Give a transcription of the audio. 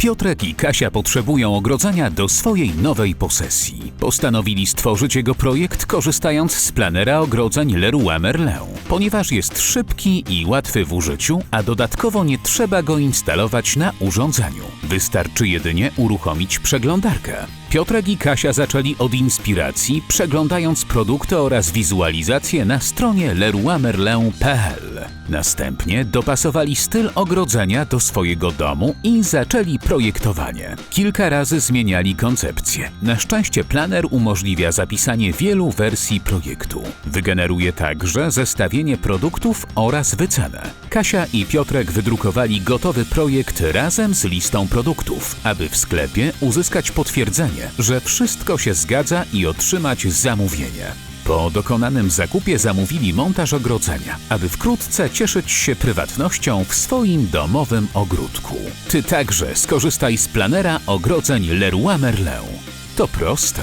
Piotrek i Kasia potrzebują ogrodzenia do swojej nowej posesji. Postanowili stworzyć jego projekt korzystając z planera ogrodzeń Leroy ponieważ jest szybki i łatwy w użyciu, a dodatkowo nie trzeba go instalować na urządzeniu. Wystarczy jedynie uruchomić przeglądarkę. Piotrek i Kasia zaczęli od inspiracji, przeglądając produkty oraz wizualizacje na stronie leroymerlin.pl. Następnie dopasowali styl ogrodzenia do swojego domu i zaczęli projektowanie. Kilka razy zmieniali koncepcję. Na szczęście planer umożliwia zapisanie wielu wersji projektu. Wygeneruje także zestawienie produktów oraz wycenę. Kasia i Piotrek wydrukowali gotowy projekt razem z listą produktów, aby w sklepie uzyskać potwierdzenie, że wszystko się zgadza i otrzymać zamówienie. Po dokonanym zakupie zamówili montaż ogrodzenia, aby wkrótce cieszyć się prywatnością w swoim domowym ogródku. Ty także skorzystaj z planera ogrodzeń Leroy Merlin. To proste.